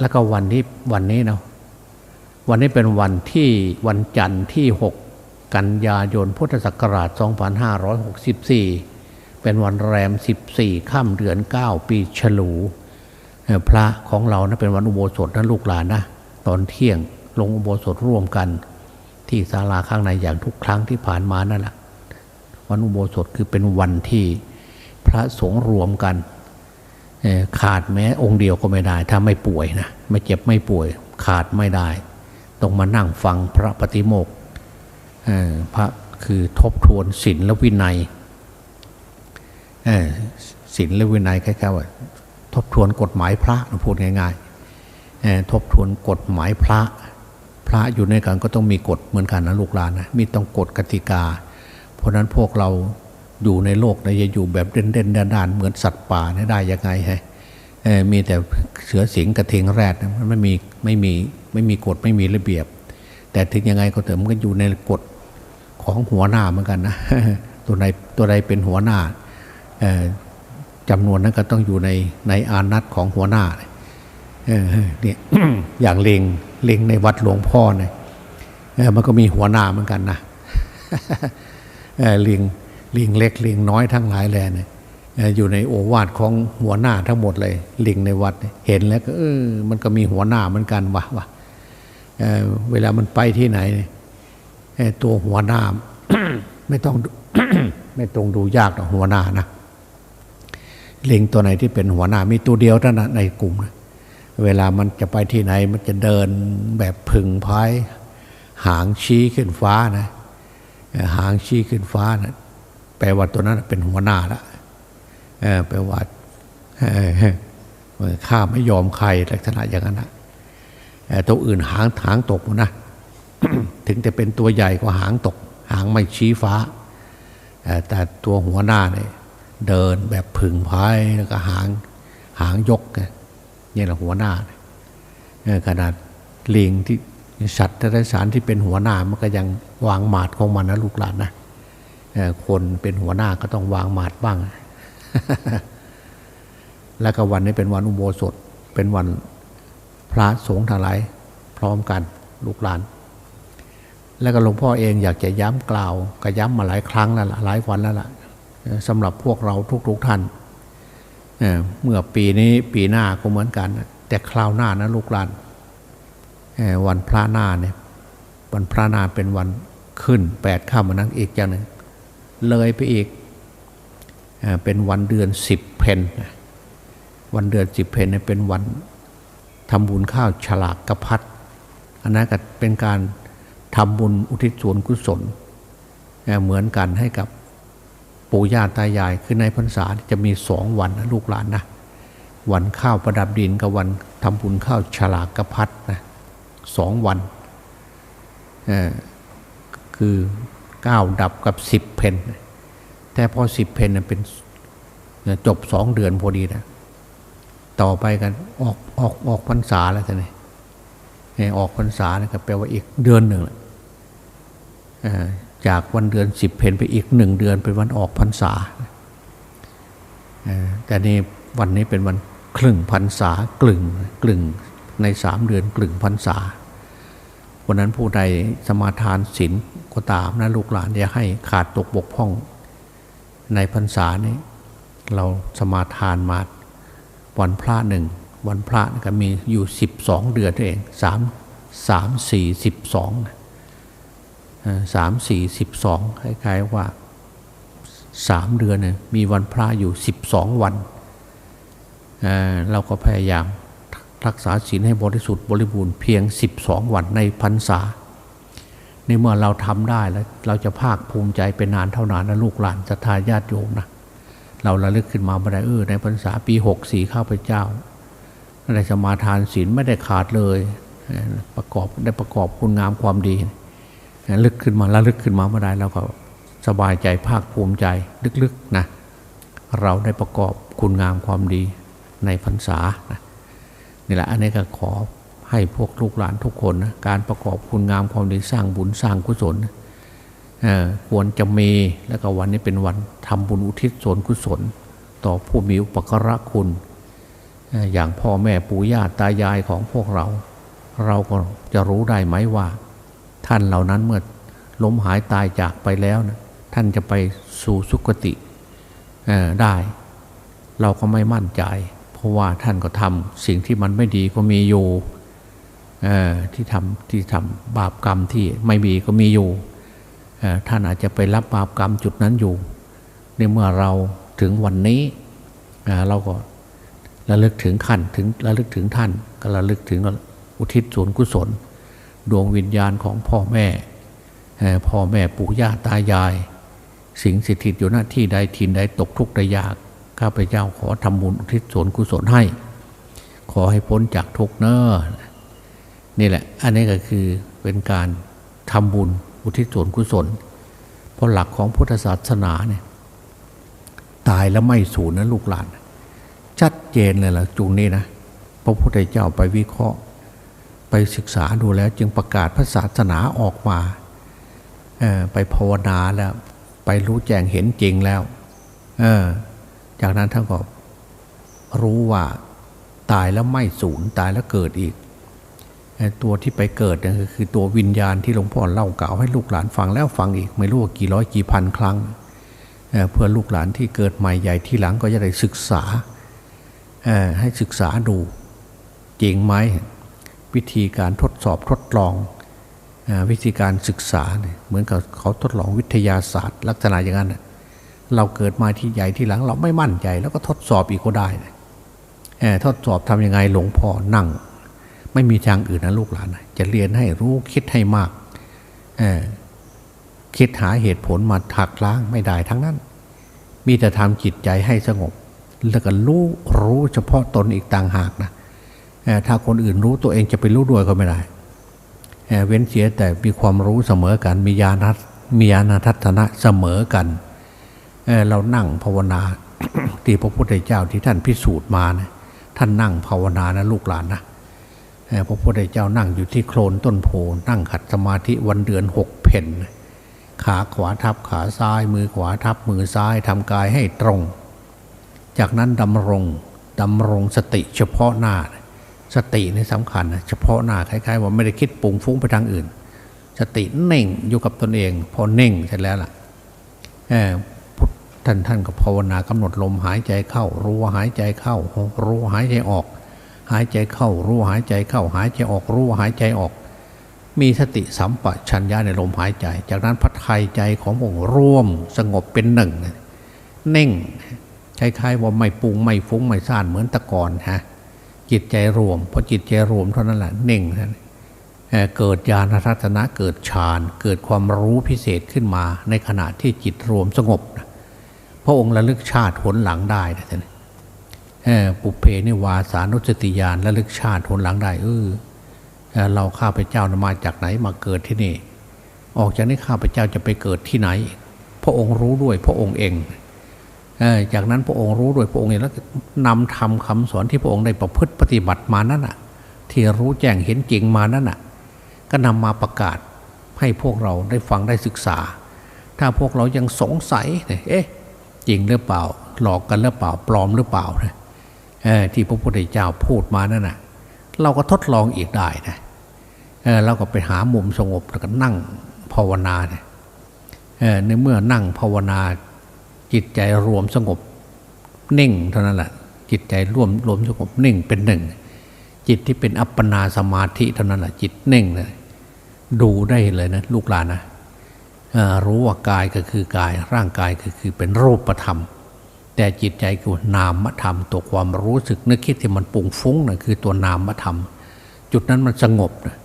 แล้วก็วันที่วันนี้เนาะวันนี้เป็นวันที่วันจันทร์ที่ 6 กันยายนพุทธศักราช 2564 เป็นวันแรม 14ค่ำเดือน 9 ปีฉลูพระของเรานะเป็นวันอุโบสถนะลูกหลานนะตอนเที่ยงลงอุโบสถร่วมกัน ที่ศาลาข้างในอย่างทุกครั้งที่ผ่านมานั่นแหละวันอุโบสถคือเป็นวันที่พระสงฆ์รวมกัน ขาดแม้องค์เดียวก็ไม่ได้ ถ้าไม่ป่วยนะไม่เจ็บไม่ป่วย ขาดไม่ได้ ต้องมานั่งฟังพระปฏิโมกข์พระคือทบทวนศีลและวินัยศีลและวินัยคล้ายๆว่าทบทวนกฎหมายพระนะพูดง่ายๆทบทวนกฎหมายพระ พระอยู่ในกันก็ต้องมีกฎเหมือนกันนะลูกหลานนะมีต้องกฎกติกา เพราะนั้นพวกเรา อยู่ในโลกนะจะอยู่แบบเด่นเด่นด้านๆเหมือนสัตว์ป่าเนี่ยได้ยังไงฮะมีแต่เสือสิงกระเทงแรดนะมันไม่มีไม่มีไม่มีกฎไม่มีระเบียบ แต่ถึงยังไงก็เถอะมันก็อยู่ในกฎของหัวหน้าเหมือนกันนะตัวใดตัวใดเป็นหัวหน้าเอ่อจำนวนนั้นก็ต้องอยู่ในในอานัตของหัวหน้าเนี่ยอย่างเลงเลงในวัดหลวงพ่อเนี่ยมันก็มีหัวหน้าเหมือนกันนะเอ่อลิง ลิงเล็กลิงน้อยทั้งหลายแหล่เนี่ยอยู่ในโอวาทของหัวหน้าทั้งหมดเลย ลิงในวัดเห็นแล้วก็เออมันก็มีหัวหน้าเหมือนกันวะวะเเวลามันไปที่ไหนตัวหัวหน้าไม่ต้องไม่ต้องดูยากหรอกหัวหน้านะลิงตัวไหนที่เป็นหัวหน้ามีตัวเดียวเท่านั้นในกลุ่มนะเวลามันจะไปที่ไหนมันจะเดินแบบพึงพายหางชี้ขึ้นฟ้านะหางชี้ขึ้นฟ้านะ แปลว่าตัวนั้นเป็นหัวหน้าละแปลว่าข้าไม่ยอมใครลักษณะอย่างนั้นนะตัวอื่นหางหางตกนะถึงจะเป็นตัวใหญ่ก็หางตก หางไม่ชี้ฟ้า แต่ตัวหัวหน้าเนี่ยเดินแบบผึ่งพายแล้วก็หางหางยกนี่แหละหัวหน้าขนาดลิงที่สัตว์ทะสารที่เป็นหัวหน้ามันก็ยังวางหมาดของมันนะลูกหลานนะ คนเป็นหัวหน้าก็ต้องวางหมาดบ้าง แล้วก็วันนี้เป็นวันอุโบสถ เป็นวันพระสงฆ์ทั้งหลายพร้อมกันลูกหลาน แล้วก็หลวงพ่อเองอยากจะย้ำกล่าวก็ย้ำมาหลายครั้งแล้วละหลายวันแล้วล่ะสำหรับพวกเราทุกๆท่านเเมื่อปีนี้ปีหน้าก็เหมือนกัน แต่คราวหน้านะลูกหลานวันพระหน้าเนี่ยวันพระหน้าเป็นวันขึ้นแปดข้ามันนั้นอีกอย่างหนึ่ง เลยไปอีกเป็นวันเดือนสิบเพนวันเดือนสิบเพนเนี่ยเป็นวันทำบุญข้าวฉลากกระพัดอันนั้นก็เป็นการทำบุญอุทิศส่วนกุศลเหมือนกันให้กับปู่ย่าตายายคือในพรรษาจะมีสองวันนะลูกหลานนะวันข้าวประดับดินกับวันทำบุญข้าวฉลากกระพัดนะสองวันเอ่อคือ เก้าดับกับสิบเพนแต่พอสิบเพนเป็นจบสองเดือนพอดีนะต่อไปกันออกออกออกพรรษาแล้วท่านนี่ออกพรรษานะก็แปลว่าอีกเดือนหนึ่งจากวันเดือนสิบเพนไปอีกหนึ่งเดือนเป็นวันออกพรรษาแต่นี่วันนี้เป็นวันครึ่งพรรษากลึงกลึงในสามเดือนกลึงพรรษา วันนั้นผู้ใดสมาทานศีลก็ตามนะลูกหลานอย่าให้ขาดตกบกพร่อง ในพรรษานี้เราสมาทานมาวันพระหนึ่งวันพระก็มีอยู่สิบสองเดือนเองสามสามสี่สิบสองสามสี่สิบสองคล้ายๆว่าสามเดือนเนี่ยมีวันพระอยู่สิบสองวันเเราก็พยายาม รักษาศีลให้บริสุทธิ์บริบูรณ์เพียงสิบสองวันในพรรษา ในเมื่อเราทำได้แล้วเราจะภาคภูมิใจเป็นนานเท่านานนะลูกหลานศรัทธาญาติโยมนะเราระลึกขึ้นมาไม่ไดเออในพรรษาปีหกสี่ข้าพเจ้าได้สมาทานศีลไม่ได้ขาดเลย ประกอบได้ประกอบคุณงามความดีลึกขึ้นมาแล้วลึกขึ้นมาเมื่อใดเราก็สบายใจภาคภูมิใจลึกๆนะเราได้ประกอบคุณงามความดีในพรรษานะ นี่แหละอันนี้ก็ขอให้พวกลูกหลานทุกคนนะการประกอบคุณงามความดีสร้างบุญสร้างกุศลควรจะมีแล้วก็วันนี้เป็นวันทำบุญอุทิศส่วนกุศล ต่อผู้มีอุปการะคุณ อย่างพ่อแม่ปู่ย่าตายายของพวกเรา เราก็จะรู้ได้ไหมว่า ท่านเหล่านั้นเมื่อล้มหายตายจากไปแล้วนะท่านจะไปสู่สุคติได้ เราก็ไม่มั่นใจ ราะว่าท่านก็ทำสิ่งที่มันไม่ดีก็มีอยู่ที่ทำที่ทำบาปกรรมที่ไม่มีก็มีอยู่ท่านอาจจะไปรับบาปกรรมจุดนั้นอยู่ ในเมื่อเราถึงวันนี้เเราก็ระลึกถึงขันถึงระลึกถึงท่านก็ระลึกถึงอุทิศส่วนกุศล ดวงวิญญาณของพ่อแม่พ่อแม่ปู่ย่าตายาย สิ่งสิทธิตอยู่หน้าที่ใดทินใดตกทุกข์ได้ยาก ข้าพเจ้าขอทำบุญอุทิศส่วนกุศลให้ ขอให้พ้นจากทุกเนอนี่แหละ อันนี้ก็คือเป็นการทำบุญอุทิศส่วนกุศล เพราะหลักของพุทธศาสนาเนี่ยตายแล้วไม่สูญนะลูกหลาน ชัดเจนเลยล่ะจุงนี้นะพระพุทธเจ้าไปวิเคราะห์ ไปศึกษาดูแล้วจึงประกาศพระศาสนาออกมาไปภาวนาแล้ว ไปรู้แจ้งเห็นจริงแล้ว เออ จากนั้นท่านก็รู้ว่าตายแล้วไม่สูญตายแล้วเกิดอีก ตัวที่ไปเกิดเนี่ยก็คือตัววิญญาณที่หลวงพ่อเล่าเก่าให้ลูกหลานฟังแล้วฟังอีกไม่รู้ว่ากี่ร้อยกี่พันครั้งเพื่อลูกหลานที่เกิดใหม่ใหญ่ที่หลังก็จะได้ศึกษาให้ศึกษาดูจริงไหมวิธีการทดสอบทดลองวิธีการศึกษาเหมือนกับเขาทดลองวิทยาศาสตร์ ลักษณะอย่างนั้น เราเกิดมาที่ใหญ่ที่หลัง เราไม่มั่นใจแล้วก็ทดสอบอีกก็ได้นะเออทดสอบทำยังไงหลวงพ่อนั่ง ไม่มีทางอื่นนะลูกหลานจะเรียนให้รู้คิดให้มากอคิดหาเหตุผลมาถักล้างไม่ได้ทั้งนั้น มีแต่ทำจิตใจให้สงบ แล้วก็รู้รู้เฉพาะตนอีกต่างหากนะถ้าคนอื่นรู้ตัวเองจะไปรู้ด้วยก็ไม่ได้เว้นเสียแต่มีความรู้เสมอกันมีญาณัตมีญาณทัศนะเสมอกัน เรานั่งภาวนาที่พระพุทธเจ้าที่ท่านพิสูจน์มานะท่านนั่งภาวนานะลูกหลานนะพระพุทธเจ้านั่งอยู่ที่โคลนต้นโพนั่งขัดสมาธิวันเดือนหกเพนขาขวาทับขาซ้าย มือขวาทับมือซ้ายทำกายให้ตรง จากนั้นดำรงดำรงสติเฉพาะหน้า สตินี่สำคัญนะเฉพาะหน้าคล้ายๆ ว่าไม่ได้คิดปรุงฟุ้งไปทางอื่น สติเน่งอยู่กับตนเอง พอเน่งเสร็จแล้วล่ะ ท่านท่านก็ภาวนากำหนดลมหายใจเข้า รู้ว่าหายใจเข้า รู้ว่าหายใจออก หายใจเข้า รู้ว่าหายใจเข้า หายใจออก รู้ว่าหายใจออก มีสติสัมปชัญญะในลมหายใจ จากนั้นพัดไทยใจขององค์ร่วมสงบเป็นหนึ่งเน่งคล้ายๆว่าไม่ปรุงไม่ฟุ้งไม่ซ่านเหมือนตะกอนฮะจิตใจรวมพอจิตใจรวมเท่านั้นแหละเน่งเท่านั้นเอ่อเกิดญาณทัศนะเกิดฌาน เกิดความรู้พิเศษขึ้นมาในขณะที่จิตรวมสงบนะ พระองค์ระลึกชาติผลหลังได้นะท่านเอ่อปุเพนิวาสานุสติญาณระลึกชาติผลหลังได้เออเราข้าพเจ้ามาจากไหนมาเกิดที่นี่ ออกจากนี้ข้าพเจ้าจะไปเกิดที่ไหน พระองค์รู้ด้วยพระองค์เองเออจากนั้นพระองค์รู้โดวยพระองค์เองแล้วนำทำคำสอนที่พระองค์ได้ประพฤติปฏิบัติมานั่นน่ะ ที่รู้แจ้งเห็นจริงมานั่นน่ะ ก็นำมาประกาศให้พวกเราได้ฟังได้ศึกษา ถ้าพวกเรายังสงสัยเนี่ยเอ๊ะ จริงหรือเปล่า หลอกกันหรือเปล่าปลอมหรือเปล่านะที่พระพุทธเจ้าพูดมานั่นนะเราก็ทดลองอีกได้นะเเราก็ไปหามุมสงบแล้วก็นั่งภาวนาเนี่ยในเมื่อนั่งภาวนาจิตใจรวมสงบนิ่งเท่านั้นแหละจิตใจรวมรวมสงบนิ่งเป็นหนึ่ง จิตที่เป็นอัปปนาสมาธิเท่านั้นแหละจิตนิ่งเลยดูได้เลยนะลูกหลานนะ รู้ว่ากายก็คือกาย ร่างกายก็คือเป็นรูปธรรม แต่จิตใจคือนามธรรม ตัวความรู้สึกนึกคิดที่มันปุ่งฟุ้งนะคือตัวนามธรรม จุดนั้นมันสงบนะ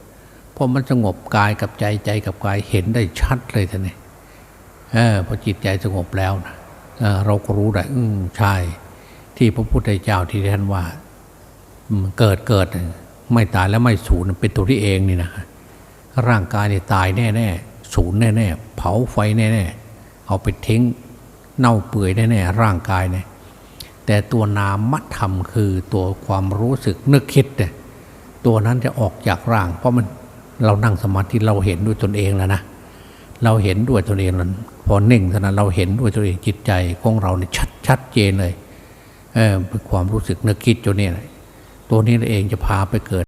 พอมันสงบกายกับใจใจกับกายเห็นได้ชัดเลยท่านนี่เออพอจิตใจสงบแล้วนะเเราก็รู้ได้อืมใช่ที่พระพุทธเจ้าที่ท่านว่าเกิดเกิด ไม่ตายแล้วไม่สูญเป็นตัวที่เองนี่นะร่างกายเนี่ยตายแน่แน่ สูญแน่ๆเผาไฟแน่ๆเอาไปทิ้ง เน่าเปื่อยแน่ๆร่างกายเนี่ยแต่ตัวนามธรรมคือตัวความรู้สึกนึกคิดเนี่ยตัวนั้นจะออกจากร่าง เพราะมันเรานั่งสมาธิเราเห็นด้วยตนเองแล้วนะเราเห็นด้วยตนเองแล้วพอเน่งเท่านั้นเราเห็นด้วยตนเองจิตใจของเราเนี่ยชัดชัดเจนเลยเออความรู้สึกนึกคิดจนเนี่ยตัวนี้เองจะพาไปเกิด